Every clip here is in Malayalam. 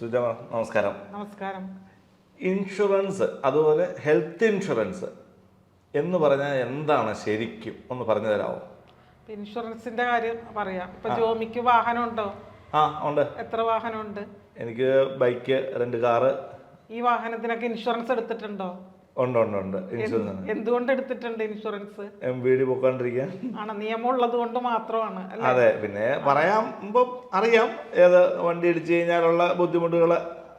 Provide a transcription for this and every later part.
സുജ നമസ്കാരം. നമസ്കാരം. ഇൻഷുറൻസ് അതുപോലെ ഹെൽത്ത് ഇൻഷുറൻസ് എന്ന് പറഞ്ഞാൽ എന്താണ് ശരിക്കും? ഒന്ന് പറഞ്ഞു തരാമോ? ഇൻഷുറൻസിന്റെ കാര്യം പറയാം. ഇപ്പൊ ജോമിക്ക് വാഹനം ഉണ്ടോ ആ ഉണ്ട്. എത്ര വാഹനം ഉണ്ട് എനിക്ക് ബൈക്ക് രണ്ട് കാറ്. ഈ വാഹനത്തിനൊക്കെ ഇൻഷുറൻസ് എടുത്തിട്ടുണ്ടോ? ഉണ്ട് ഉണ്ട് ഉണ്ട്. ഇൻഷുറൻസ് എന്തുകൊണ്ട് എടുത്തിട്ടുണ്ട് ഇൻഷുറൻസ്? എം വി ഡി പൊക്കോണ്ടിരിക്കാൻ ആണ് നിയമം കൊണ്ട് മാത്രമാണ് അതെ പിന്നെ പറയാമ്പോ അറിയാം. ഏത് വണ്ടി ഇടിച്ചു കഴിഞ്ഞാലുള്ള ബുദ്ധിമുട്ടുകൾ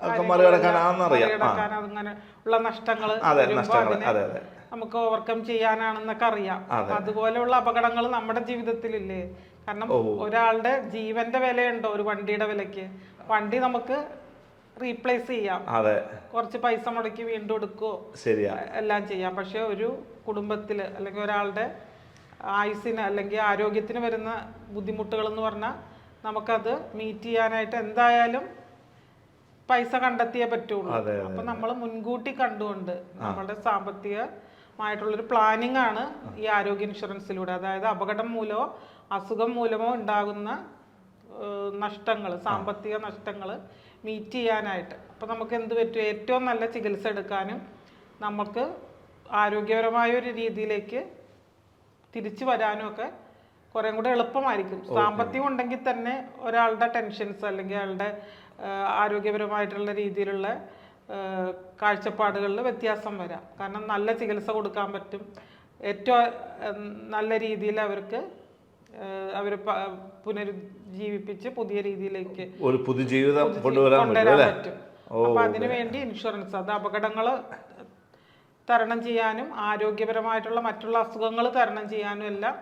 ഒക്കെ മറികടക്കാനാണെന്നറിയാം. അറിയാം അങ്ങനെ ഉള്ള നഷ്ടങ്ങൾ അതെ നഷ്ടങ്ങൾ അതെ അതെ. നമുക്ക് ഓവർകം ചെയ്യാനാണെന്നൊക്കെ അറിയാം. അതുപോലെയുള്ള അപകടങ്ങൾ നമ്മുടെ ജീവിതത്തിലില്ലേ? കാരണം ഒരാളുടെ ജീവന്റെ വിലയുണ്ടോ ഒരു വണ്ടിയുടെ വിലക്ക് വണ്ടി നമുക്ക് റീപ്ലേസ് ചെയ്യാം. അതെ. കുറച്ച് പൈസ മുടക്കി വീണ്ടും എടുക്കുകയോ ശരിയാ. എല്ലാം ചെയ്യാം. പക്ഷെ ഒരു കുടുംബത്തിൽ അല്ലെങ്കിൽ ഒരാളുടെ ആയുസിന് അല്ലെങ്കിൽ ആരോഗ്യത്തിന് വരുന്ന ബുദ്ധിമുട്ടുകൾ എന്ന് പറഞ്ഞാൽ നമുക്കത് മീറ്റ് ചെയ്യാനായിട്ട് എന്തായാലും പൈസ കണ്ടെത്തിയേ പറ്റുള്ളൂ. അപ്പൊ നമ്മൾ മുൻകൂട്ടി കണ്ടുകൊണ്ട് നമ്മുടെ സാമ്പത്തികമായിട്ടുള്ളൊരു പ്ലാനിങ് ആണ് ഈ ആരോഗ്യ ഇൻഷുറൻസിലൂടെ. അതായത് അപകടം മൂലമോ അസുഖം മൂലമോ ഉണ്ടാകുന്ന നഷ്ടങ്ങൾ സാമ്പത്തിക നഷ്ടങ്ങൾ മീറ്റ് ചെയ്യാനായിട്ട്. അപ്പോൾ നമുക്ക് എന്ത് പറ്റും? ഏറ്റവും നല്ല ചികിത്സ എടുക്കാനും നമുക്ക് ആരോഗ്യപരമായ ഒരു രീതിയിലേക്ക് തിരിച്ചു വരാനും ഒക്കെ കുറേ കൂടെ എളുപ്പമായിരിക്കും. സാമ്പത്തികം ഉണ്ടെങ്കിൽ തന്നെ ഒരാളുടെ ടെൻഷൻസ് അല്ലെങ്കിൽ അയാളുടെ ആരോഗ്യപരമായിട്ടുള്ള രീതിയിലുള്ള കാഴ്ചപ്പാടുകളിൽ വ്യത്യാസം വരാം. കാരണം നല്ല ചികിത്സ കൊടുക്കാൻ പറ്റും. ഏറ്റവും നല്ല രീതിയിൽ അവർക്ക് അവർ പുനരുജ്ജീവിപ്പിച്ച് പുതിയ രീതിയിലേക്ക് ഒരു പുതുജീവിതം കൊണ്ടുവരാൻ പറ്റും കൊണ്ടുവരാൻ പറ്റും. അപ്പൊ അതിനുവേണ്ടി ഇൻഷുറൻസ് അത് അപകടങ്ങൾ തരണം ചെയ്യാനും ആരോഗ്യപരമായിട്ടുള്ള മറ്റുള്ള അസുഖങ്ങൾ തരണം ചെയ്യാനും എല്ലാം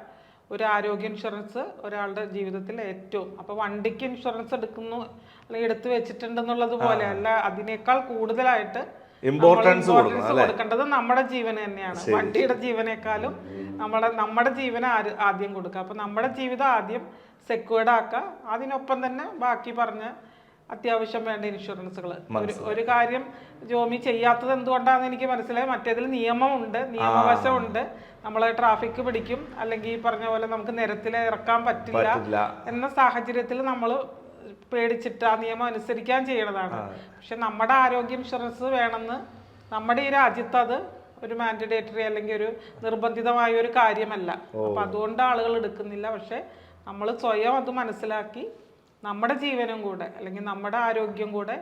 ഒരു ആരോഗ്യ ഇൻഷുറൻസ് ഒരാളുടെ ജീവിതത്തിൽ ഏറ്റവും. അപ്പൊ വണ്ടിക്ക് ഇൻഷുറൻസ് എടുക്കുന്നു അല്ലെങ്കിൽ എടുത്തു വെച്ചിട്ടുണ്ടെന്നുള്ളത് പോലെ അല്ല അതിനേക്കാൾ കൂടുതലായിട്ട് ഇമ്പോർട്ടൻസ് നമ്മൾ കൊടുക്കേണ്ടത് നമ്മുടെ ജീവൻ തന്നെയാണ്. വണ്ടിയുടെ ജീവനേക്കാളും നമ്മുടെ നമ്മുടെ ജീവനെ ആദ്യം കൊടുക്കുക. അപ്പൊ നമ്മുടെ ജീവിതം ആദ്യം സെക്യൂർഡ് ആക്കുക. അതിനൊപ്പം തന്നെ ബാക്കി പറഞ്ഞ അത്യാവശ്യം വേണ്ട ഇൻഷുറൻസുകൾ ഒരു കാര്യം ജോമി ചെയ്യാത്തത് എന്തുകൊണ്ടാണെന്ന് എനിക്ക് മനസ്സിലായി. മറ്റേതിൽ നിയമമുണ്ട് നിയമവശമുണ്ട്. നമ്മളെ ട്രാഫിക് പിടിക്കും. അല്ലെങ്കിൽ ഈ പറഞ്ഞ പോലെ നമുക്ക് നിരത്തിൽ ഇറക്കാൻ പറ്റില്ല പറ്റില്ല. എന്ന സാഹചര്യത്തിൽ നമ്മൾ പേടിച്ചിട്ട് ആ നിയമം അനുസരിക്കാൻ ചെയ്യണതാണ്. പക്ഷെ നമ്മുടെ ആരോഗ്യ ഇൻഷുറൻസ് വേണമെന്ന് നമ്മുടെ ഈ രാജ്യത്ത് അത് ഒരു മാൻഡേറ്ററി അല്ലെങ്കിൽ ഒരു നിർബന്ധിതമായ ഒരു കാര്യമല്ല. അപ്പൊ അതുകൊണ്ട് ആളുകൾ എടുക്കുന്നില്ല. പക്ഷെ നമ്മൾ സ്വയം അത് മനസ്സിലാക്കി നമ്മുടെ ജീവനും കൂടെ അല്ലെങ്കിൽ നമ്മുടെ ആരോഗ്യം കൂടെ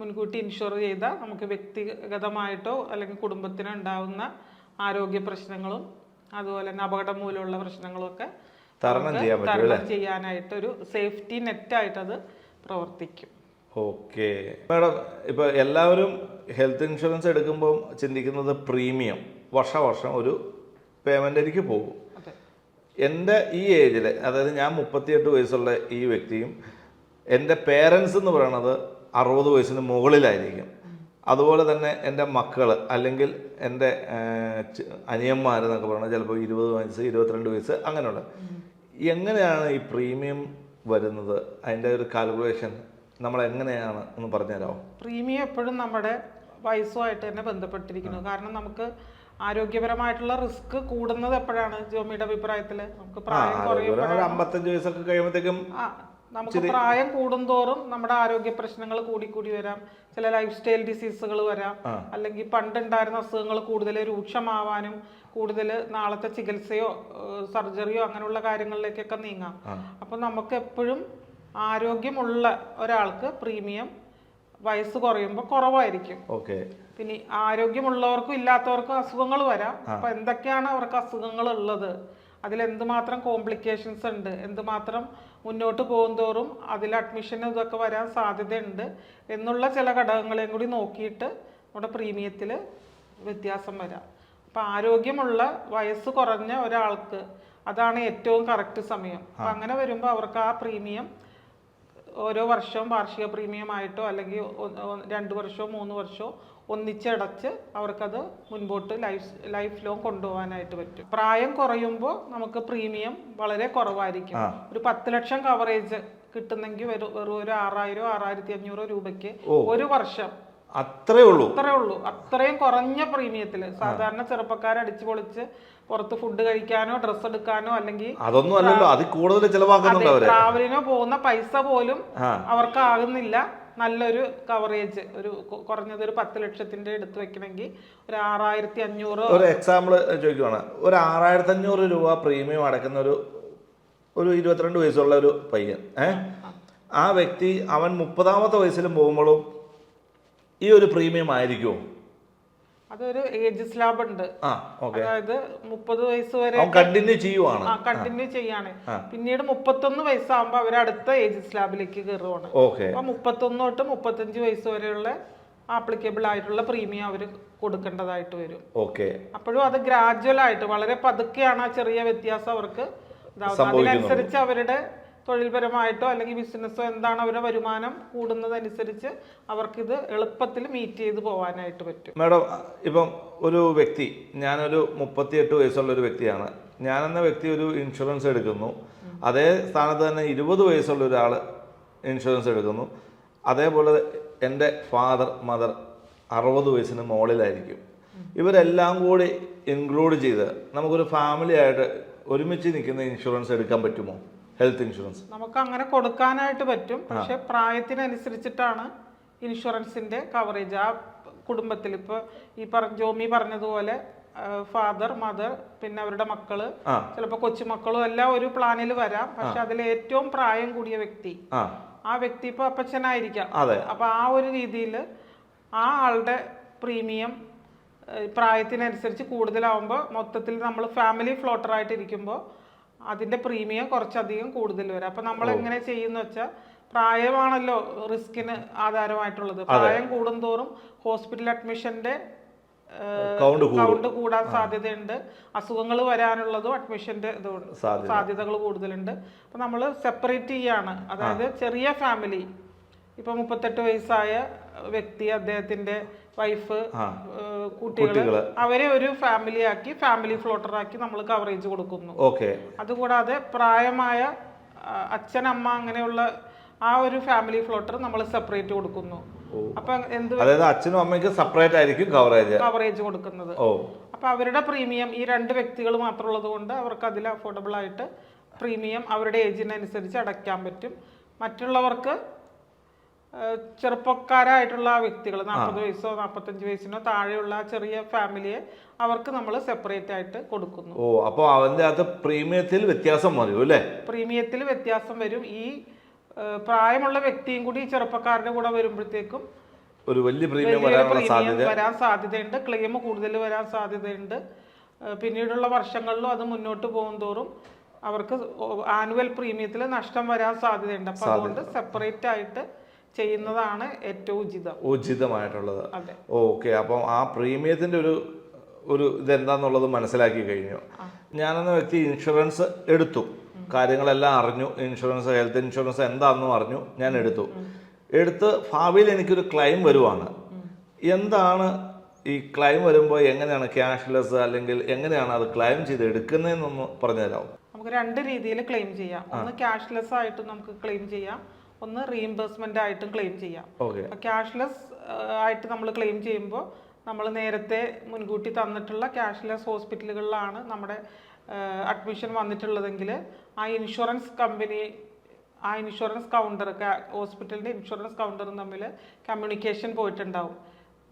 മുൻകൂട്ടി ഇൻഷുർ ചെയ്താൽ നമുക്ക് വ്യക്തിഗതമായിട്ടോ അല്ലെങ്കിൽ കുടുംബത്തിനോ ഉണ്ടാകുന്ന ആരോഗ്യ പ്രശ്നങ്ങളും അതുപോലെ തന്നെ അപകടം മൂലമുള്ള പ്രശ്നങ്ങളും ഒക്കെ തരണം ചെയ്യാൻ തരണം ചെയ്യാനായിട്ട് ഒരു സേഫ്റ്റി നെറ്റായിട്ട് അത് പ്രവർത്തിക്കും. ഓക്കെ. മാഡം ഇപ്പോൾ എല്ലാവരും ഹെൽത്ത് ഇൻഷുറൻസ് എടുക്കുമ്പോൾ ചിന്തിക്കുന്നത് പ്രീമിയം. വർഷവർഷം ഒരു പേയ്മെന്റ് എനിക്ക് പോകും. എന്റെ ഈ ഏജിൽ അതായത് ഞാൻ മുപ്പത്തിയെട്ട് വയസ്സുള്ള ഈ വ്യക്തിയും എന്റെ പേരൻസ് എന്ന് പറയുന്നത് അറുപത് വയസ്സിന് മുകളിലായിരിക്കും. അതുപോലെ തന്നെ എന്റെ മക്കൾ അല്ലെങ്കിൽ എന്റെ അനിയന്മാർ എന്നൊക്കെ പറയുന്നത് ചിലപ്പോൾ ഇരുപത് വയസ്സ് ഇരുപത്തിരണ്ട് വയസ്സ് അങ്ങനെയുള്ള എങ്ങനെയാണ് ഈ പ്രീമിയം വരുന്നത്? അതിന്റെ ഒരു കാൽക്കുലേഷൻ നമ്മൾ എങ്ങനെയാണ് എന്ന് പറഞ്ഞു പറഞ്ഞുതരാമോ? പ്രീമിയം എപ്പോഴും നമ്മുടെ വയസ്സുമായിട്ട് തന്നെ ബന്ധപ്പെട്ടിരിക്കുന്നു. കാരണം നമുക്ക് ആരോഗ്യപരമായിട്ടുള്ള റിസ്ക് കൂടുന്നത് എപ്പോഴാണ്? ജോമിയുടെ അഭിപ്രായത്തിൽ നമുക്ക് പ്രായം കുറയുമ്പോഴാണ്. അമ്പത്തഞ്ച് വയസ്സൊക്കെ കഴിയുമ്പോഴത്തേക്കും നമുക്ക് പ്രായം കൂടുന്തോറും നമ്മുടെ ആരോഗ്യ പ്രശ്നങ്ങൾ കൂടി കൂടി വരാം. ചില ലൈഫ് സ്റ്റൈൽ ഡിസീസുകൾ വരാം. അല്ലെങ്കിൽ പണ്ടുണ്ടായിരുന്ന അസുഖങ്ങൾ കൂടുതൽ രൂക്ഷമാവാനും കൂടുതൽ നാളത്തെ ചികിത്സയോ സർജറിയോ അങ്ങനെയുള്ള കാര്യങ്ങളിലേക്കൊക്കെ നീങ്ങാം. അപ്പൊ നമുക്ക് എപ്പോഴും ആരോഗ്യമുള്ള ഒരാൾക്ക് പ്രീമിയം വയസ്സ് കുറയുമ്പോൾ കുറവായിരിക്കും. ഓക്കെ. പിന്നെ ആരോഗ്യമുള്ളവർക്കും ഇല്ലാത്തവർക്കും അസുഖങ്ങൾ വരാം. അപ്പൊ എന്തൊക്കെയാണ് അവർക്ക് അസുഖങ്ങൾ ഉള്ളത്? അതിൽ എന്തുമാത്രം കോംപ്ലിക്കേഷൻസ് ഉണ്ട്? എന്തുമാത്രം മുന്നോട്ട് പോകുന്തോറും അതിൽ അഡ്മിഷൻ ഇതൊക്കെ വരാൻ സാധ്യതയുണ്ട് എന്നുള്ള ചില ഘടകങ്ങളെയും കൂടി നോക്കിയിട്ട് നമ്മുടെ പ്രീമിയത്തിൽ വ്യത്യാസം വരാം. അപ്പം ആരോഗ്യമുള്ള വയസ്സ് കുറഞ്ഞ ഒരാൾക്ക് അതാണ് ഏറ്റവും കറക്റ്റ് സമയം. അപ്പം അങ്ങനെ വരുമ്പോൾ അവർക്ക് ആ പ്രീമിയം ഓരോ വർഷവും വാർഷിക പ്രീമിയം ആയിട്ടോ അല്ലെങ്കിൽ രണ്ട് വർഷമോ മൂന്ന് വർഷമോ ഒന്നിച്ചടച്ച് അവർക്കത് മുൻപോട്ട് ലൈഫ് ലൈഫ് ലോങ് കൊണ്ടുപോകാനായിട്ട് പറ്റും. പ്രായം കുറയുമ്പോൾ നമുക്ക് പ്രീമിയം വളരെ കുറവായിരിക്കും. ഒരു പത്ത് ലക്ഷം കവറേജ് കിട്ടുന്നെങ്കിൽ വെറും വെറും ഒരു ആറായിരം ആറായിരത്തി അഞ്ഞൂറോ രൂപയ്ക്ക് ഒരു വർഷം. അത്രേ ഉള്ളൂ. അത്രേ ഉള്ളൂ. അത്രയും കുറഞ്ഞ പ്രീമിയത്തിൽ സാധാരണ ചെറുപ്പക്കാരെ അടിച്ചു പൊളിച്ച് പുറത്ത് ഫുഡ് കഴിക്കാനോ ഡ്രസ്സ് എടുക്കാനോ അല്ലെങ്കിൽ അതൊന്നും അല്ലല്ലോ. അത് കൂടുതൽ ചെലവാക്കുന്നുണ്ട് ട്രാവലിനോ പോകുന്ന പൈസ പോലും ആ. നല്ലൊരു കവറേജ് ഒരു കുറഞ്ഞത് ഒരു പത്ത് ലക്ഷത്തിന്റെ എടുത്ത് വെക്കണമെങ്കിൽ ഒരു ആറായിരത്തി അഞ്ഞൂറ് ഒരു എക്സാമ്പിൾ ചോദിക്കുവാണ്. ഒരു ആറായിരത്തി അഞ്ഞൂറ് രൂപ പ്രീമിയം അടക്കുന്ന ഒരു ഒരു ഇരുപത്തിരണ്ട് വയസ്സുള്ള ഒരു പയ്യൻ ഏഹ് ആ വ്യക്തി അവൻ മുപ്പതാമത്തെ വയസ്സിലും പോകുമ്പോഴും ഈ ഒരു പ്രീമിയം ആയിരിക്കുമോ? അതൊരു ഏജ് സ്ലാബ് ഉണ്ട്. അതായത് മുപ്പത് വയസ്സ് വരെ കണ്ടിന്യൂ ചെയ്യുവാണ്. കണ്ടിന്യൂ ചെയ്യാണ്. പിന്നീട് മുപ്പത്തൊന്ന് വയസ്സാകുമ്പോൾ അവർ അടുത്ത ഏജ് സ്ലാബിലേക്ക് കയറുവാണ് അപ്പൊ മുപ്പത്തൊന്ന് തൊട്ട് മുപ്പത്തഞ്ച് വയസ്സ് വരെയുള്ള ആപ്ലിക്കബിൾ ആയിട്ടുള്ള പ്രീമിയം അവർ കൊടുക്കേണ്ടതായിട്ട് വരും. ഓക്കെ അപ്പോഴും അത് ഗ്രാജുവൽ ആയിട്ട് വളരെ പതുക്കെയാണ് ആ ചെറിയ വ്യത്യാസം അവർക്ക് അതിനനുസരിച്ച് അവരുടെ തൊഴിൽപരമായിട്ടോ അല്ലെങ്കിൽ ബിസിനസ്സോ എന്താണ് അവരുടെ വരുമാനം കൂടുന്നതനുസരിച്ച് അവർക്കിത് എളുപ്പത്തിൽ മീറ്റ് ചെയ്ത് പോകാനായിട്ട് പറ്റും. മാഡം ഇപ്പം ഒരു വ്യക്തി ഞാനൊരു മുപ്പത്തിയെട്ട് വയസ്സുള്ള ഒരു വ്യക്തിയാണ്. ഞാനെന്ന വ്യക്തി ഒരു ഇൻഷുറൻസ് എടുക്കുന്നു. അതേ സ്ഥാനത്ത് തന്നെ ഇരുപത് വയസ്സുള്ള ഒരാൾ ഇൻഷുറൻസ് എടുക്കുന്നു. അതേപോലെ എന്റെ ഫാദർ മദർ അറുപത് വയസ്സിന് മുകളിലായിരിക്കും ഇവരെല്ലാം കൂടി ഇൻക്ലൂഡ് ചെയ്ത് നമുക്കൊരു ഫാമിലി ആയിട്ട് ഒരുമിച്ച് നിൽക്കുന്ന ഇൻഷുറൻസ് എടുക്കാൻ പറ്റുമോ? ഹെൽത്ത് ഇൻഷുറൻസ് നമുക്ക് അങ്ങനെ കൊടുക്കാനായിട്ട് പറ്റും. പക്ഷെ പ്രായത്തിനനുസരിച്ചിട്ടാണ് ഇൻഷുറൻസിന്റെ കവറേജ് ആ കുടുംബത്തിൽ ഇപ്പോൾ ഈ പറഞ്ഞ ജോമി പറഞ്ഞതുപോലെ ഫാദർ മദർ പിന്നെ അവരുടെ മക്കൾ ചിലപ്പോ ചിലപ്പോൾ കൊച്ചുമക്കളും എല്ലാം ഒരു പ്ലാനിൽ വരാം. പക്ഷെ അതിൽ ഏറ്റവും പ്രായം കൂടിയ വ്യക്തി ആ. വ്യക്തി ഇപ്പൊ അപ്പച്ചനായിരിക്കാം. അപ്പൊ ആ ഒരു രീതിയിൽ ആ ആളുടെ പ്രീമിയം പ്രായത്തിനനുസരിച്ച് കൂടുതലാവുമ്പോൾ മൊത്തത്തിൽ നമ്മൾ ഫാമിലി ഫ്ലോട്ടർ ആയിട്ട് ഇരിക്കുമ്പോൾ അതിന്റെ പ്രീമിയം കുറച്ചധികം കൂടുതൽ വരും. അപ്പൊ നമ്മൾ എങ്ങനെ ചെയ്യുന്ന വെച്ചാൽ പ്രായമാണല്ലോ റിസ്കിന് ആധാരമായിട്ടുള്ളത്. പ്രായം കൂടുന്തോറും ഹോസ്പിറ്റൽ അഡ്മിഷന്റെ കൗണ്ട് കൂടാൻ സാധ്യതയുണ്ട്. അസുഖങ്ങൾ വരാനുള്ളതും അഡ്മിഷന്റെ സാധ്യതകൾ കൂടുതലുണ്ട്. അപ്പൊ നമ്മൾ സെപ്പറേറ്റ് ചെയ്യാണ്. അതായത് ചെറിയ ഫാമിലി ഇപ്പൊ മുപ്പത്തെട്ട് വയസ്സായ വ്യക്തി അദ്ദേഹത്തിന്റെ വൈഫ് കുട്ടികൾ കുട്ടികൾ. അവരെ ഒരു ഫാമിലി ആക്കി ഫാമിലി ഫ്ലോട്ടർ ആക്കി നമ്മൾ കവറേജ് കൊടുക്കുന്നു. ഓക്കെ. അതുകൂടാതെ പ്രായമായ അച്ഛൻ അമ്മ അങ്ങനെയുള്ള ആ ഒരു ഫാമിലി ഫ്ലോട്ടർ നമ്മൾ സെപ്പറേറ്റ് കൊടുക്കുന്നു. അപ്പൊ എന്ത് അതായത് അച്ഛനും അമ്മയ്ക്ക് സെപ്പറേറ്റ് ആയിരിക്കും കവറേജ് കവറേജ് കൊടുക്കുന്നത്. അപ്പൊ അവരുടെ പ്രീമിയം ഈ രണ്ട് വ്യക്തികൾ മാത്രമുള്ളത് കൊണ്ട് അവർക്ക് അതിൽ അഫോർഡബിൾ ആയിട്ട് പ്രീമിയം അവരുടെ ഏജിനനുസരിച്ച് അടയ്ക്കാൻ പറ്റും. മറ്റുള്ളവർക്ക് ചെറുപ്പക്കാരായിട്ടുള്ള വ്യക്തികൾ നാൽപ്പത് വയസ്സോ നാൽപ്പത്തഞ്ച് വയസ്സിനോ താഴെയുള്ള ചെറിയ ഫാമിലിയെ അവർക്ക് നമ്മൾ സെപ്പറേറ്റ് ആയിട്ട് കൊടുക്കുന്നു. ഓ അപ്പോൾ അവന്റെ അകത്ത് പ്രീമിയത്തിൽ വ്യത്യാസം വരും അല്ലേ? പ്രീമിയത്തിൽ വ്യത്യാസം വരും. ഈ പ്രായമുള്ള വ്യക്തിയും കൂടി ചെറുപ്പക്കാരുടെ കൂടെ വരുമ്പോഴത്തേക്കും ഒരു വലിയ പ്രീമിയം വരാനുള്ള സാധ്യത. വരാൻ സാധ്യതയുണ്ട്. ക്ലെയിം കൂടുതൽ വരാൻ സാധ്യതയുണ്ട്. പിന്നീടുള്ള വർഷങ്ങളിലും അത് മുന്നോട്ട് പോകും തോറും അവർക്ക് ആനുവൽ പ്രീമിയത്തിൽ നഷ്ടം വരാൻ സാധ്യതയുണ്ട്. അപ്പോൾ അതുകൊണ്ട് സെപ്പറേറ്റ് ആയിട്ട് ചെയ്യുന്നതാണ് ഏറ്റവും ഉചിതം. ഉചിതമായിട്ടുള്ളത്. ഓക്കെ അപ്പം ആ പ്രീമിയത്തിന്റെ ഒരു ഒരു ഇതെന്താന്നുള്ളത് മനസ്സിലാക്കി കഴിഞ്ഞു. ഞാനെന്ന വ്യക്തി ഇൻഷുറൻസ് എടുത്തു. കാര്യങ്ങളെല്ലാം അറിഞ്ഞു. ഇൻഷുറൻസ് ഹെൽത്ത് ഇൻഷുറൻസ് എന്താണെന്നും അറിഞ്ഞു. ഞാൻ എടുത്തു. എടുത്ത് ഭാവിയിൽ എനിക്കൊരു ക്ലെയിം വരുവാണ്. എന്താണ് ഈ ക്ലെയിം വരുമ്പോൾ എങ്ങനെയാണ് ക്യാഷ്ലെസ് അല്ലെങ്കിൽ എങ്ങനെയാണ് അത് ക്ലെയിം ചെയ്ത് എടുക്കുന്നതെന്നൊന്ന് പറഞ്ഞുതരാമോ നമുക്ക് രണ്ട് രീതിയിൽ ക്ലെയിം ചെയ്യാം. ഒന്ന് ക്യാഷ്ലെസ് ആയിട്ട് നമുക്ക് ക്ലെയിം ചെയ്യാം. ഒന്ന് റീഇംബേഴ്സ്മെന്റ് ആയിട്ടും ക്ലെയിം ചെയ്യാം. ക്യാഷ്ലെസ് ആയിട്ട് നമ്മൾ ക്ലെയിം ചെയ്യുമ്പോൾ നമ്മൾ നേരത്തെ മുൻകൂട്ടി തന്നിട്ടുള്ള ക്യാഷ്ലെസ് ഹോസ്പിറ്റലുകളിലാണ് നമ്മുടെ അഡ്മിഷൻ വന്നിട്ടുള്ളതെങ്കിൽ ആ ഇൻഷുറൻസ് കമ്പനി ആ ഇൻഷുറൻസ് കൗണ്ടർ ഹോസ്പിറ്റലിന്റെ ഇൻഷുറൻസ് കൗണ്ടറും തമ്മിൽ കമ്മ്യൂണിക്കേഷൻ പോയിട്ടുണ്ടാവും.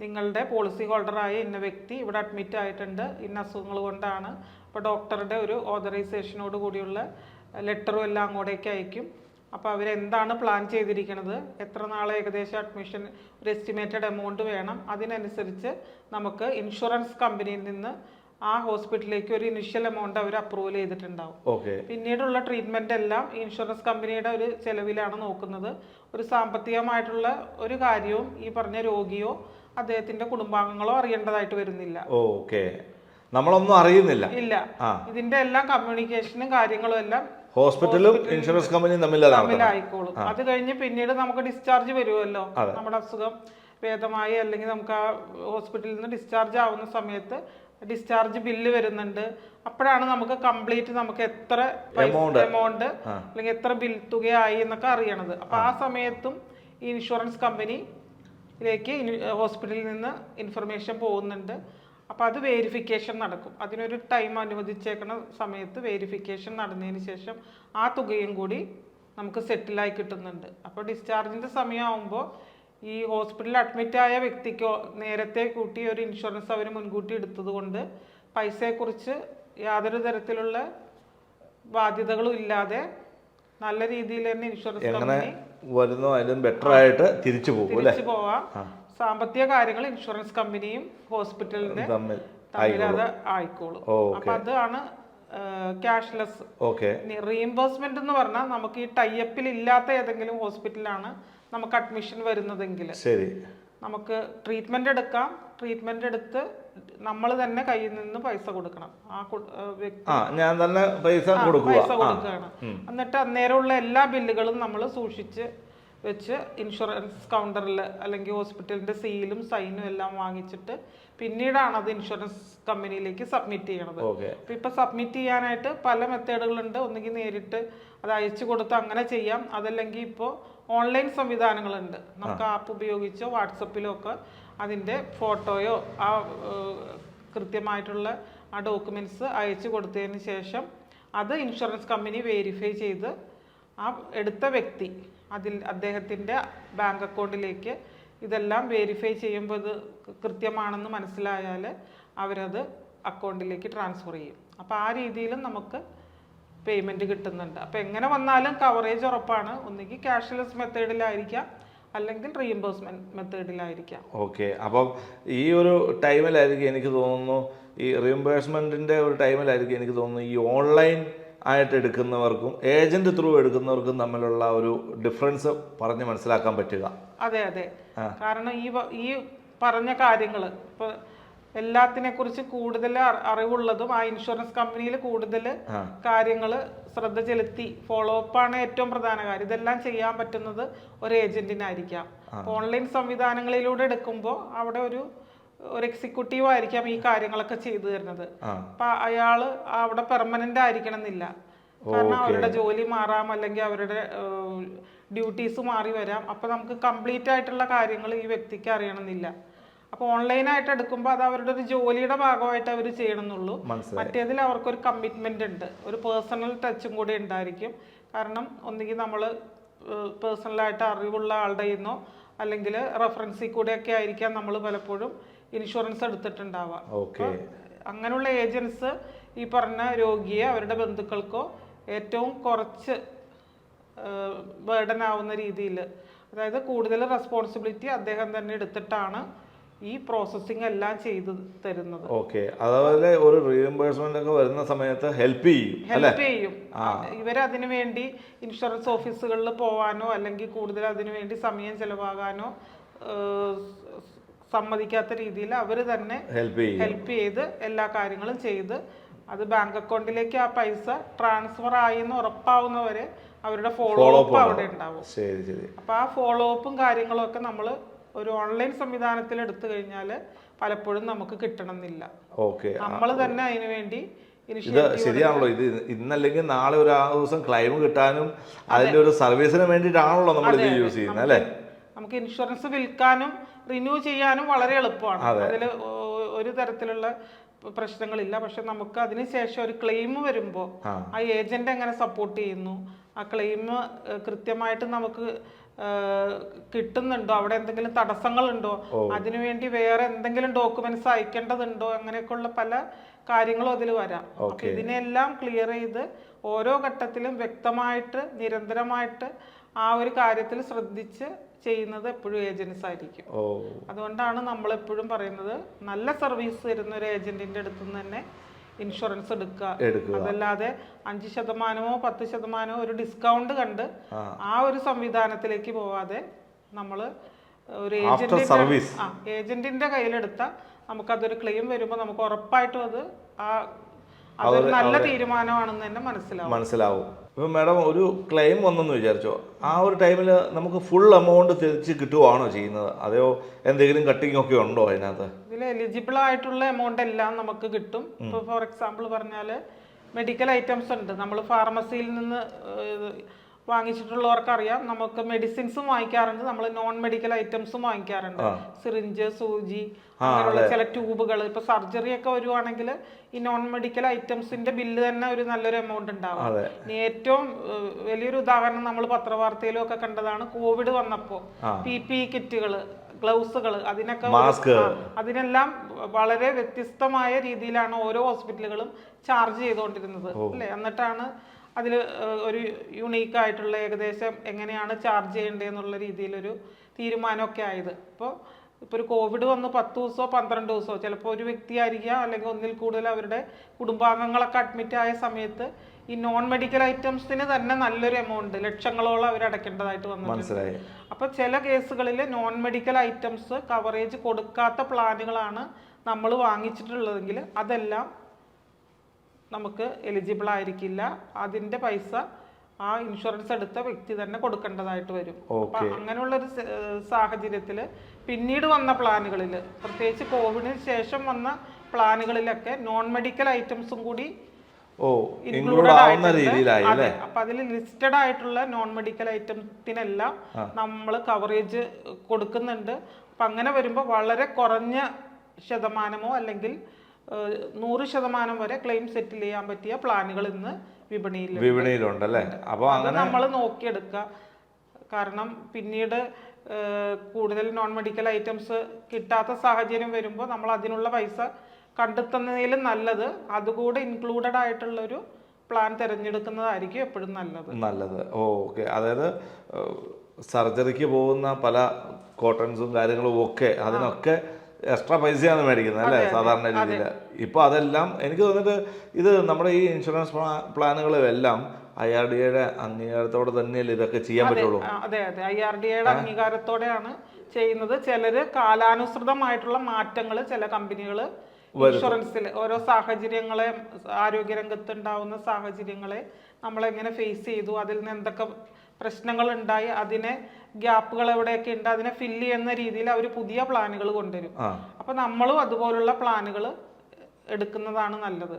നിങ്ങളുടെ പോളിസി ഹോൾഡറായ ഇന്ന വ്യക്തി ഇവിടെ അഡ്മിറ്റ് ആയിട്ടുണ്ട് ഇന്ന അസുഖങ്ങൾ കൊണ്ടാണ്. അപ്പോൾ ഡോക്ടറുടെ ഒരു ഓതറൈസേഷനോട് കൂടിയുള്ള ലെറ്ററും എല്ലാം അങ്ങോട്ടേക്ക് അയക്കും. അപ്പോൾ അവരെന്താണ് പ്ലാൻ ചെയ്തിരിക്കുന്നത് എത്ര നാളെ ഏകദേശം അഡ്മിഷൻ ഒരു എസ്റ്റിമേറ്റഡ് എമൗണ്ട് വേണം. അതിനനുസരിച്ച് നമുക്ക് ഇൻഷുറൻസ് കമ്പനിയിൽ നിന്ന് ആ ഹോസ്പിറ്റലിലേക്ക് ഒരു ഇനിഷ്യൽ എമൗണ്ട് അവർ അപ്രൂവൽ ചെയ്തിട്ടുണ്ടാവും. പിന്നീടുള്ള ട്രീറ്റ്മെന്റ് എല്ലാം ഇൻഷുറൻസ് കമ്പനിയുടെ ഒരു ചെലവിലാണ് നോക്കുന്നത്. ഒരു സാമ്പത്തികമായിട്ടുള്ള ഒരു കാര്യവും ഈ പറഞ്ഞ രോഗിയോ അദ്ദേഹത്തിന്റെ കുടുംബാംഗങ്ങളോ അറിയേണ്ടതായിട്ട് വരുന്നില്ല. ഓക്കെ നമ്മളൊന്നും അറിയുന്നില്ല. ഇല്ല. ഇതിന്റെ എല്ലാം കമ്മ്യൂണിക്കേഷനും കാര്യങ്ങളും എല്ലാം ഹോസ്പിറ്റലും ഇൻഷുറൻസ് കമ്പനിയും തമ്മിൽ തമ്മിലായിക്കോളും അത് കഴിഞ്ഞ് പിന്നീട് നമുക്ക് ഡിസ്ചാർജ് വരുമല്ലോ. നമ്മുടെ അസുഖം ഭേദമായി അല്ലെങ്കിൽ നമുക്ക് ആ ഹോസ്പിറ്റലിൽ നിന്ന് ഡിസ്ചാർജ് ആവുന്ന സമയത്ത് ഡിസ്ചാർജ് ബില്ല് വരുന്നുണ്ട്. അപ്പോഴാണ് നമുക്ക് കംപ്ലീറ്റ് നമുക്ക് എത്ര. എമൗണ്ട് അല്ലെങ്കിൽ എത്ര ബിൽ തുകയായി എന്നൊക്കെ അറിയണത്. അപ്പൊ ആ സമയത്തും ഇൻഷുറൻസ് കമ്പനിയിലേക്ക് ഹോസ്പിറ്റലിൽ നിന്ന് ഇൻഫർമേഷൻ പോകുന്നുണ്ട്. അപ്പോൾ അത് വേരിഫിക്കേഷൻ നടക്കും. അതിനൊരു ടൈം അനുവദിച്ചേക്കുന്ന സമയത്ത് വേരിഫിക്കേഷൻ നടന്നതിന് ശേഷം ആ തുകയും കൂടി നമുക്ക് സെറ്റിലായി കിട്ടുന്നുണ്ട്. അപ്പോൾ ഡിസ്ചാർജിന്റെ സമയമാകുമ്പോൾ ഈ ഹോസ്പിറ്റലിൽ അഡ്മിറ്റ് ആയ വ്യക്തിക്കോ നേരത്തെ കൂട്ടി ഒരു ഇൻഷുറൻസ് അവർ മുൻകൂട്ടി എടുത്തത് കൊണ്ട് പൈസയെക്കുറിച്ച് യാതൊരു തരത്തിലുള്ള ബാധ്യതകളും ഇല്ലാതെ നല്ല രീതിയിൽ തന്നെ ഇൻഷുറൻസ് കമ്പനി വരുന്നോ അതിലും ബെറ്റർ ആയിട്ട് തിരിച്ചു പോകും തിരിച്ചു പോവാം. സാമ്പത്തിക കാര്യങ്ങൾ ഇൻഷുറൻസ് കമ്പനിയും ഹോസ്പിറ്റലിന്റെ തമ്മിൽ അത് ആയിക്കോളും. അപ്പൊ അതാണ് ക്യാഷ്ലെസ് ഓക്കെ. റീഇംബേഴ്സ്മെന്റ് എന്ന് പറഞ്ഞാൽ നമുക്ക് ഈ ടൈപ്പിൽ ഇല്ലാത്ത ഏതെങ്കിലും ഹോസ്പിറ്റലാണ് നമുക്ക് അഡ്മിഷൻ വരുന്നതെങ്കിൽ ശരി. നമുക്ക് ട്രീറ്റ്മെന്റ് എടുക്കാം. ട്രീറ്റ്മെന്റ് എടുത്ത് നമ്മൾ തന്നെ കയ്യിൽ നിന്ന് പൈസ കൊടുക്കണം. ആ ഞാൻ തന്നെ പൈസ കൊടുക്കുക. പൈസ കൊടുക്കുകയാണ്. എന്നിട്ട് അന്നേരമുള്ള എല്ലാ ബില്ലുകളും നമ്മൾ സൂക്ഷിച്ച് വെച്ച് ഇൻഷുറൻസ് കൗണ്ടറിൽ അല്ലെങ്കിൽ ഹോസ്പിറ്റലിന്റെ സീലും സൈനും എല്ലാം വാങ്ങിച്ചിട്ട് പിന്നീടാണ് അത് ഇൻഷുറൻസ് കമ്പനിയിലേക്ക് സബ്മിറ്റ് ചെയ്യണത്. അപ്പം ഇപ്പം സബ്മിറ്റ് ചെയ്യാനായിട്ട് പല മെത്തേഡുകളുണ്ട്. ഒന്നുകിൽ നേരിട്ട് അത് അയച്ചു കൊടുത്ത് അങ്ങനെ ചെയ്യാം. അതല്ലെങ്കിൽ ഇപ്പോൾ ഓൺലൈൻ സംവിധാനങ്ങളുണ്ട്. നമുക്ക് ആപ്പ് ഉപയോഗിച്ചോ വാട്സപ്പിലോ ഒക്കെ അതിന്റെ ഫോട്ടോയോ ആ കൃത്യമായിട്ടുള്ള ആ ഡോക്യുമെന്റ്സ് അയച്ചു കൊടുത്തതിന് ശേഷം അത് ഇൻഷുറൻസ് കമ്പനി വെരിഫൈ ചെയ്ത് ആ എടുത്ത വ്യക്തി അതിൽ അദ്ദേഹത്തിന്റെ ബാങ്ക് അക്കൗണ്ടിലേക്ക് ഇതെല്ലാം വെരിഫൈ ചെയ്യുമ്പോൾ ഇത് കൃത്യമാണെന്ന് മനസ്സിലായാൽ അവരത് അക്കൗണ്ടിലേക്ക് ട്രാൻസ്ഫർ ചെയ്യും. അപ്പോൾ ആ രീതിയിലും നമുക്ക് പേയ്മെന്റ് കിട്ടുന്നുണ്ട്. അപ്പോൾ എങ്ങനെ വന്നാലും കവറേജ് ഉറപ്പാണ്. ഒന്നുകിൽ ക്യാഷ്ലെസ് മെത്തേഡിലായിരിക്കാം അല്ലെങ്കിൽ റീഇംബേഴ്സ്മെന്റ് മെത്തേഡിലായിരിക്കാം ഓക്കെ അപ്പം ഈ ഒരു ടൈമിലായിരിക്കും എനിക്ക് തോന്നുന്നു ഈ റീഇംബേഴ്സ്മെന്റിന്റെ ഒരു ടൈമിലായിരിക്കും എനിക്ക് തോന്നുന്നു ഈ ഓൺലൈൻ ആയിട്ട് എടുക്കുന്നവർക്കും ഏജന്റ് ത്രൂ എടുക്കുന്നവർക്കും തമ്മിലുള്ള ഒരു ഡിഫറൻസ് പറഞ്ഞ് മനസ്സിലാക്കാൻ പറ്റുക. അതെ അതെ. കാരണം ഈ ഈ പറഞ്ഞ കാര്യങ്ങൾ ഇപ്പൊ എല്ലാത്തിനെ കുറിച്ച് കൂടുതൽ അറിവുള്ളതും ആ ഇൻഷുറൻസ് കമ്പനിയിൽ കൂടുതൽ. കാര്യങ്ങൾ ശ്രദ്ധ ചെലുത്തി ഫോളോ അപ്പ് ആണ് ഏറ്റവും പ്രധാന കാര്യം. ഇതെല്ലാം ചെയ്യാൻ പറ്റുന്നത് ഒരു ഏജന്റിനായിരിക്കാം ഓൺലൈൻ സംവിധാനങ്ങളിലൂടെ എടുക്കുമ്പോൾ അവിടെ ഒരു ഒരു എക്സിക്യൂട്ടീവ് ആയിരിക്കാം ഈ കാര്യങ്ങളൊക്കെ ചെയ്തു തരുന്നത്. അപ്പൊ അയാൾ അവിടെ പെർമനന്റ് ആയിരിക്കണം എന്നില്ല കാരണം അവരുടെ ജോലി മാറാം അല്ലെങ്കിൽ അവരുടെ ഡ്യൂട്ടീസ് മാറി വരാം. അപ്പൊ നമുക്ക് കംപ്ലീറ്റ് ആയിട്ടുള്ള കാര്യങ്ങൾ ഈ വ്യക്തിക്ക് അറിയണമെന്നില്ല. അപ്പൊ ഓൺലൈനായിട്ട് എടുക്കുമ്പോൾ അത് അവരുടെ ഒരു ജോലിയുടെ ഭാഗമായിട്ട് അവർ ചെയ്യണമെന്നുള്ളൂ. മറ്റേതിൽ മറ്റേതിൽ അവർക്കൊരു കമ്മിറ്റ്മെന്റ് ഉണ്ട്. ഒരു പേഴ്സണൽ ടച്ചും കൂടി ഉണ്ടായിരിക്കും. കാരണം ഒന്നുകിൽ നമ്മൾ പേഴ്സണലായിട്ട് അറിവുള്ള ആളുടെ നിന്നോ അല്ലെങ്കിൽ റെഫറൻസിൽ കൂടെയൊക്കെ ആയിരിക്കാം നമ്മൾ പലപ്പോഴും ഇൻഷുറൻസ് എടുത്തിട്ടുണ്ടാവാം ഓക്കെ അങ്ങനെയുള്ള ഏജൻസ് ഈ പറഞ്ഞ രോഗിയെ അവരുടെ ബന്ധുക്കൾക്കോ ഏറ്റവും കുറച്ച് ബേർഡൻ ആവുന്ന രീതിയിൽ അതായത് കൂടുതൽ റെസ്പോൺസിബിലിറ്റി അദ്ദേഹം തന്നെ എടുത്തിട്ടാണ് ഈ പ്രോസസ്സിംഗ് എല്ലാം ചെയ്ത് തരുന്നത്. ഓക്കെ അതുപോലെ ഒരു റീഎംബേഴ്സ്മെന്റ് ഒക്കെ വരുന്ന സമയത്ത് ഹെൽപ്പ് ചെയ്യും ഹെൽപ്പ് ചെയ്യും. ഇവരതിനു വേണ്ടി ഇൻഷുറൻസ് ഓഫീസുകളിൽ പോവാനോ അല്ലെങ്കിൽ കൂടുതൽ അതിനു വേണ്ടി സമയം ചെലവാകാനോ സമ്മതിക്കാത്ത രീതിയിൽ അവർ തന്നെ ഹെൽപ്പ് ചെയ്ത് എല്ലാ കാര്യങ്ങളും ചെയ്ത് അത് ബാങ്ക് അക്കൗണ്ടിലേക്ക് ആ പൈസ ട്രാൻസ്ഫർ ആയി എന്ന് ഉറപ്പാവുന്നവരെ അവരുടെ ഫോളോ അപ്പ് അവിടെ ഉണ്ടാവും. ശരി ശരി. അപ്പൊ ആ ഫോളോ അപ്പും കാര്യങ്ങളും ഒക്കെ നമ്മൾ ഒരു ഓൺലൈൻ സംവിധാനത്തിൽ എടുത്തു കഴിഞ്ഞാൽ പലപ്പോഴും നമുക്ക് കിട്ടണമെന്നില്ല. ഓക്കെ നമ്മൾ തന്നെ അതിനു വേണ്ടി ഇത് ശരിയാണല്ലോ. ഇത് ഇന്നല്ലെങ്കിൽ നാളെ ഒരു ആ ദിവസം ക്ലെയിം കിട്ടാനും അതിന്റെ ഒരു സർവീസിന് വേണ്ടിയിട്ടാണല്ലോ നമ്മൾ ഇത് യൂസ് ചെയ്യുന്നത് അല്ലേ? നമുക്ക് ഇൻഷുറൻസ് വിൽക്കാനും റിന്യൂ ചെയ്യാനും വളരെ എളുപ്പമാണ്. അതിൽ ഒരു തരത്തിലുള്ള പ്രശ്നങ്ങളില്ല. പക്ഷെ നമുക്ക് അതിന് ശേഷം ഒരു ക്ലെയിം വരുമ്പോൾ ആ. ആ ഏജന്റ് എങ്ങനെ സപ്പോർട്ട് ചെയ്യുന്നു? ആ ക്ലെയിം കൃത്യമായിട്ട് നമുക്ക് കിട്ടുന്നുണ്ടോ? അവിടെ എന്തെങ്കിലും തടസ്സങ്ങളുണ്ടോ? അതിനുവേണ്ടി വേറെ എന്തെങ്കിലും ഡോക്യുമെന്റ്സ് അയക്കേണ്ടതുണ്ടോ? അങ്ങനെയൊക്കെയുള്ള പല കാര്യങ്ങളും അതിൽ വരാം. അപ്പൊ ഇതിനെല്ലാം ക്ലിയർ ചെയ്ത് ഓരോ ഘട്ടത്തിലും വ്യക്തമായിട്ട് നിരന്തരമായിട്ട് ആ ഒരു കാര്യത്തിൽ ശ്രദ്ധിച്ച് ചെയ്യുന്നത് എപ്പോഴും ഏജൻസ് ആയിരിക്കും. അതുകൊണ്ടാണ് നമ്മൾ എപ്പോഴും പറയുന്നത് നല്ല സർവീസ് തരുന്ന ഒരു ഏജന്റിന്റെ അടുത്ത് നിന്ന് തന്നെ ഇൻഷുറൻസ് എടുക്കുക. അതല്ലാതെ അഞ്ച് ശതമാനമോ പത്ത് ശതമാനമോ ഒരു ഡിസ്കൗണ്ട് കണ്ട് ആ. ഒരു സംവിധാനത്തിലേക്ക് പോവാതെ നമ്മൾ ഒരു ഏജന്റിന്റെ. ആ ഏജന്റിന്റെ കയ്യിലെടുത്ത നമുക്കതൊരു ക്ലെയിം വരുമ്പോൾ നമുക്ക് ഉറപ്പായിട്ടും അത് ആ അതൊരു നല്ല തീരുമാനമാണെന്ന് തന്നെ മനസ്സിലാവും. മനസ്സിലാവും. ഇപ്പൊ മാഡം ഒരു ക്ലെയിം വന്നെന്ന് വിചാരിച്ചോ. ആ ഒരു ടൈമിൽ നമുക്ക് ഫുൾ എമൗണ്ട് തിരിച്ച് കിട്ടുവാണോ ചെയ്യുന്നത്? അതെയോ എന്തെങ്കിലും കട്ടിങ് ഒക്കെ ഉണ്ടോ അതിനകത്ത്? ഇതിൽ എലിജിബിൾ ആയിട്ടുള്ള എമൗണ്ട് എല്ലാം നമുക്ക് കിട്ടും. ഇപ്പോൾ ഫോർ എക്സാമ്പിൾ പറഞ്ഞാൽ മെഡിക്കൽ ഐറ്റംസ് ഉണ്ട്. നമ്മൾ ഫാർമസിയിൽ നിന്ന് വാങ്ങിച്ചിട്ടുള്ളവർക്കറിയാം. നമുക്ക് മെഡിസിൻസും വാങ്ങിക്കാറുണ്ട്. നമ്മൾ നോൺ മെഡിക്കൽ ഐറ്റംസും വാങ്ങിക്കാറുണ്ട്. സിറിഞ്ച് സൂചി അങ്ങനെയുള്ള ചില ട്യൂബുകൾ ഇപ്പൊ സർജറി ഒക്കെ വരുവാണെങ്കിൽ ഈ നോൺ മെഡിക്കൽ ഐറ്റംസിന്റെ ബില്ല് തന്നെ ഒരു നല്ലൊരു എമൗണ്ട് ഉണ്ടാവും. ഇനി ഏറ്റവും വലിയൊരു ഉദാഹരണം നമ്മൾ പത്രവാർത്തയിലും ഒക്കെ കണ്ടതാണ് കോവിഡ് വന്നപ്പോ. ആ. പി പി കിറ്റുകൾ ഗ്ലൗസുകൾ അതിനൊക്കെ അതിനെല്ലാം വളരെ വ്യത്യസ്തമായ രീതിയിലാണ് ഓരോ ഹോസ്പിറ്റലുകളും ചാർജ് ചെയ്തുകൊണ്ടിരുന്നത്. അല്ലേ? എന്നിട്ടാണ് അതിൽ ഒരു യുണീക്ക് ആയിട്ടുള്ള ഏകദേശം എങ്ങനെയാണ് ചാർജ് ചെയ്യേണ്ടതെന്നുള്ള രീതിയിലൊരു തീരുമാനമൊക്കെ ആയത്. അപ്പോൾ ഇപ്പോൾ ഒരു കോവിഡ് വന്ന് പത്ത് ദിവസമോ പന്ത്രണ്ട് ദിവസമോ ചിലപ്പോൾ ഒരു വ്യക്തി വ്യക്തിയായിരിക്കാം അല്ലെങ്കിൽ ഒന്നിൽ കൂടുതൽ അവരുടെ കുടുംബാംഗങ്ങളൊക്കെ അഡ്മിറ്റ് ആയ സമയത്ത് ഈ നോൺ മെഡിക്കൽ ഐറ്റംസിന് തന്നെ നല്ലൊരു എമൗണ്ട് ലക്ഷങ്ങളോളം അവർ അടയ്ക്കേണ്ടതായിട്ട് വന്നിട്ടുണ്ട്. മനസ്സിലായി. അപ്പോൾ ചില കേസുകളിൽ നോൺ മെഡിക്കൽ ഐറ്റംസ് കവറേജ് കൊടുക്കാത്ത പ്ലാനുകളാണ് നമ്മൾ വാങ്ങിച്ചിട്ടുള്ളതെങ്കിൽ അതെല്ലാം നമുക്ക് എലിജിബിൾ ആയിരിക്കില്ല. അതിന്റെ പൈസ ആ ഇൻഷുറൻസ് എടുത്ത വ്യക്തി തന്നെ കൊടുക്കേണ്ടതായിട്ട് വരും. അപ്പൊ അങ്ങനെയുള്ള ഒരു സാഹചര്യത്തിൽ പിന്നീട് വന്ന പ്ലാനുകളിൽ പ്രത്യേകിച്ച് കോവിഡിന് ശേഷം വന്ന പ്ലാനുകളിലൊക്കെ നോൺ മെഡിക്കൽ ഐറ്റംസും കൂടി ഓ included ഇൻക്ലൂഡ് ആവുന്ന ആയിട്ടുണ്ട്. രീതിയിലായി അപ്പൊ അതിൽ ലിസ്റ്റഡ് ആയിട്ടുള്ള നോൺ മെഡിക്കൽ ഐറ്റംസിനെല്ലാം നമ്മൾ കവറേജ് കൊടുക്കുന്നുണ്ട്. അപ്പൊ അങ്ങനെ വരുമ്പോൾ വളരെ കുറഞ്ഞ ശതമാനമോ അല്ലെങ്കിൽ നൂറ് ശതമാനം വരെ ക്ലെയിം സെറ്റിൽ ചെയ്യാൻ പറ്റിയ പ്ലാനുകൾ ഇന്ന് വിപണിയിൽ വിപണിയിലുണ്ട് അല്ലേ അപ്പോൾ അങ്ങനെ നമ്മൾ നോക്കിയെടുക്കുക കാരണം പിന്നീട് കൂടുതൽ നോൺ മെഡിക്കൽ ഐറ്റംസ് കിട്ടാത്ത സാഹചര്യം വരുമ്പോൾ നമ്മൾ അതിനുള്ള പൈസ കണ്ടെത്തുന്നതിലും നല്ലത് അതുകൂടെ ഇൻക്ലൂഡഡ് ആയിട്ടുള്ളൊരു പ്ലാൻ തിരഞ്ഞെടുക്കുന്നതായിരിക്കും എപ്പോഴും നല്ലത്. നല്ലത്. ഓക്കെ. അതായത് സർജറിക്ക് പോകുന്ന പല കോട്ടൺസും കാര്യങ്ങളും ഒക്കെ അതിനൊക്കെ എക്സ്ട്രാ പൈസയാണ് മേടിക്കുന്നത് അല്ലേ? സാധാരണ രീതിയിൽ. ഇപ്പോൾ അതെല്ലാം എനിക്ക് തോന്നിയിട്ട് ഇത് നമ്മുടെ ഈ ഇൻഷുറൻസ് പ്ലാനുകളും എല്ലാം ഐ ആർ ഡി എയുടെ അംഗീകാരത്തോടെ തന്നെയല്ലേ ഇതൊക്കെ ചെയ്യാൻ പറ്റുള്ളൂ? അതെ അതെ. ഐ ആർ ഡി എയുടെ അംഗീകാരത്തോടെയാണ് ചെയ്യുന്നത്. ചിലര് കാലാനുസൃതമായിട്ടുള്ള മാറ്റങ്ങൾ ചില കമ്പനികൾ ഇൻഷുറൻസിൽ ഓരോ സാഹചര്യങ്ങളെ ആരോഗ്യരംഗത്ത് ഉണ്ടാവുന്ന സാഹചര്യങ്ങളെ നമ്മളെങ്ങനെ ഫേസ് ചെയ്തു അതിൽ നിന്ന് എന്തൊക്കെ പ്രശ്നങ്ങൾ ഉണ്ടായി അതിനെ ഗ്യാപ്പുകൾ എവിടെയൊക്കെ ഉണ്ട് അതിനെ ഫില്ല് ചെയ്യുന്ന രീതിയിൽ അവർ പുതിയ പ്ലാനുകൾ കൊണ്ടുവരും. അപ്പോൾ അപ്പൊ നമ്മളും അതുപോലുള്ള പ്ലാനുകൾ എടുക്കുന്നതാണ് നല്ലത്.